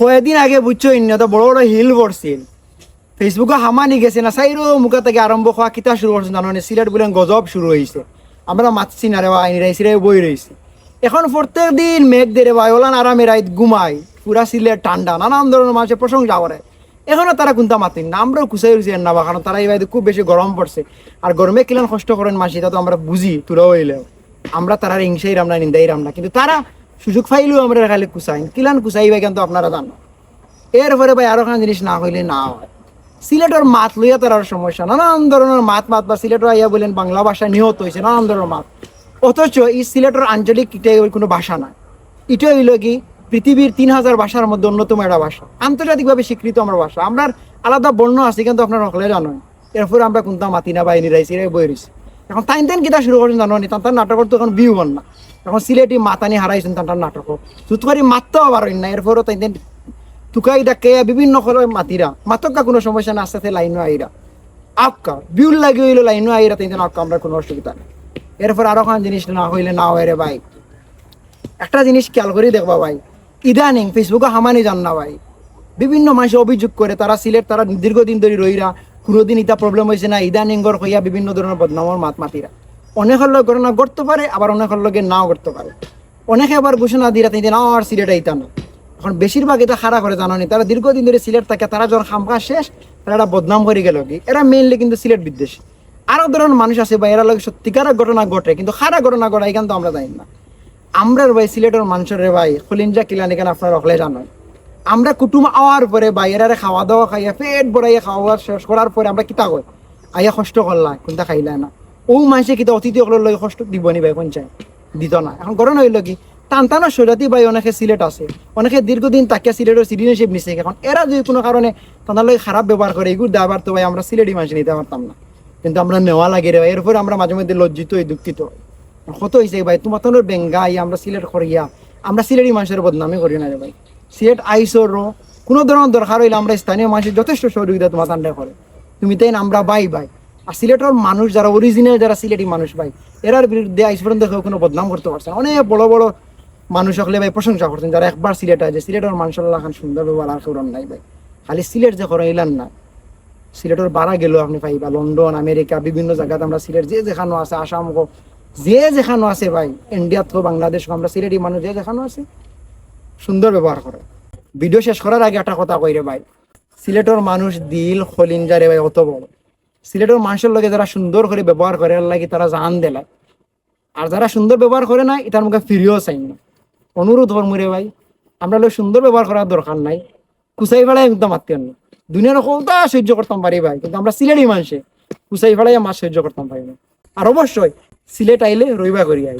কয়েকদিন আগে বুঝছ ইন্য তো বড় বড় হিল পড়ছিল। ফেসবুকে হামানি গেছে না সাইরো মুখে থেকে আরম্ভ হওয়া কিতা শুরু করছে জানো না সিলেট বলে গজব শুরু হয়েছে আমরা মাতছি না রে বা আইনি রাইছি রে বই রয়েছে এখন প্রত্যেক দিন মেঘ দেরে ভাই ওলান আরামে রাইত ঘুমাই পুরা সিলেট ঠান্ডা নানান ধরনের মানুষের প্রশংসা করে এখনও তারা কোনটা মাতিন না আমরাও কুসাই রয়েছি না বা কারণ তারা এই বাইরে খুব বেশি গরম পড়ছে আর গরমে কিলান কষ্ট করেন মাসি তা তো আমরা বুঝি তুলা হইলেও আমরা তারা হিংসাই রাম না, নিন্দাই রাম না। কিন্তু তারা সুযোগ পাইলেও আমরা খালি কুসাই কিলান ভাই কিন্তু আপনারা জানো। এরপরে ভাই আরও জিনিস না হইলে না হয়। সিলেটের মাত লইয়া তার আর সমস্যা, নানান ধরনের মাত মাত বা সিলেটের আইয়া বলেন বাংলা ভাষা নিহত হয়েছে নানান ধরনের মাত। অথচ এই সিলেটের আঞ্চলিক এটা ওই কোনো ভাষা না এটা হইল কি, পৃথিবীর তিন হাজার ভাষার মধ্যে অন্যতম একটা ভাষা। আন্তর্জাতিকভাবে স্বীকৃত আমরা ভাষা। আমরা আলাদা বর্ণ আছে কিন্তু আপনার সকলে জানেন এরপরে আমরা কোনটা মাতি না বাইনি রাইছি বই রইছি। এখন তাইন তাইন কিতা শুরু করছেন জানো নি তার নাটকের তো এখন বিউ না। এখন সিলেটি মাতানি হারাইছেন তার নাটক। তুত করে মারতেও পারেন না, এরপরও তাই তাইন তুকাই ডাকে বিভিন্ন করে মাতিরা। মাতকা কোনো সমস্যা না, আস্তে আস্তে লাইনও আইরা। আক্কা বিউল লাগে হইল লাইনও আইরা তাই আক্কা আমরা কোনো অসুবিধা নেই। এরপর আরও খান জিনিস না হইলে না হয় রে ভাই। একটা জিনিস খেয়াল করে দেখবা ভাই, ইদানিং ফেসবুকে হামানি জান না ভাই। বিভিন্ন মানুষ অভিযোগ করে, তারা সিলেট, তারা দীর্ঘদিন ধরে রইরা কোনোদিন ইটা প্রবলেম হয়েছে না, ইদানিং গর হইয়া বিভিন্ন ধরনের বদনামর মাত মাতিরা। অনেকের লোক ঘটনা করতে পারে, আবার অনেকের লোকে নাও করতে পারে। অনেকে আবার ঘোষণা দিরা তাই নাও আর সিলেট আইতা না। এখন বেশিরভাগ এটা খাড়া করে জানো নি, তারা দীর্ঘদিন ধরে সিলেট থাকে, তারা যখন খামখা শেষ, তারা একটা বদনাম করে গেল কি? এরা মেইনলি কিন্তু সিলেট বিদ্বেষ। আরও ধরনের মানুষ আছে বা এরা লোক সত্যিকারের ঘটনা ঘটে, কিন্তু খারা ঘটনা ঘটা এখান তো আমরা জানি না। আমরার ভাই, সিলেটের মানুষের ভাই খলিঞ্জা কিলান এখানে আপনার অকলে জানো আমরা কুটুম আওয়ার পরে এরারে খাওয়া দাওয়া খাইয়া পেট ভরাইয়া খাওয়া দাওয়া শেষ করার পরে আমরা কিতা কই? আইয়া কষ্ট করলা, কোনটা খাইলা না। ও মানুষে কিতা অতিথি অকলের লগে কষ্ট দিব নি ভাই কোন চাই দিত না। এখন গরম হইল কি টান টানা সৈরাতি ভাই, অনেকে সিলেট আছে। অনেকে দীর্ঘদিন তাকিয়া সিলেটের সিটিজেনশিপ নিছে। এখন এরা যদি কোনো কারণে তাদের লগে খারাপ ব্যবহার করে এগুলো দেওয়ার তো ভাই, আমরা সিলেটি মানুষ নিতে পারতাম না। কিন্তু আমরা নেওয়া লাগে রে এরপর আমরা মাঝে মধ্যে লজ্জিত হই, দুঃখিত কত হয়েছে ভাই, তোমার তোর বেঙ্গাই, আমরা সিলেট করিয়া। আমরা সিলেটি মানুষের বদনামি করি না রে ভাই। সিলেট আইসর কোনো ধরনের দরকার হইলে আমরা স্থানীয় মানুষের যথেষ্ট সহযোগিতা তোমার তান্ডে করে। তুমি তাই আমরা বাই বাই। আর সিলেটের মানুষ যারা অরিজিনাল যারা সিলেটি মানুষ ভাই, এরার বিরুদ্ধে আইস পর্যন্ত কোনো বদনাম করতে পারছে অনেক বড় বড় মানুষ হলে ভাই প্রশংসা করছেন, যারা একবার সিলেট আছে সিলেটের মানুষের খান সুন্দর ব্যবহার আর কেউ নাই ভাই। খালি সিলেট যে করে এলান না, সিলেটের বাড়া গেল আপনি পাইবা। লন্ডন, আমেরিকা, বিভিন্ন জায়গাতে আমরা সিলেট যে যেখানো আছে আসাম যে যেখানো আছে ভাই ইন্ডিয়াত বাংলাদেশ আমরা সিলেটি মানুষ যে যেখানো আছে সুন্দর ব্যবহার করে। ভিডিও শেষ করার আগে একটা কথা কই রে ভাই? সিলেটের মানুষ দিল খলিঞ্জারে ভাই, অত বড়। সিলেটের মানুষের লগে যারা সুন্দর করে ব্যবহার করে এর লাগি তারা জান দেলায় আর যারা সুন্দর ব্যবহার করে না এটার মুখে ফিরিয়েও চাই না। অনুরোধ ধর্মরে ভাই, আমরা লোক সুন্দর ব্যবহার করার দরকার নাই। কুসাই ফেলাই একদম আত্মীয় না দুনিয়ার কৌতা সহ্য করতাম পারি ভাই, কিন্তু আমরা সিলেটি মানুষে কুসাই ফেলাই মাছ সহ্য করতাম পারি না। আর অবশ্যই, সিলেট আইলে রইবা করি আই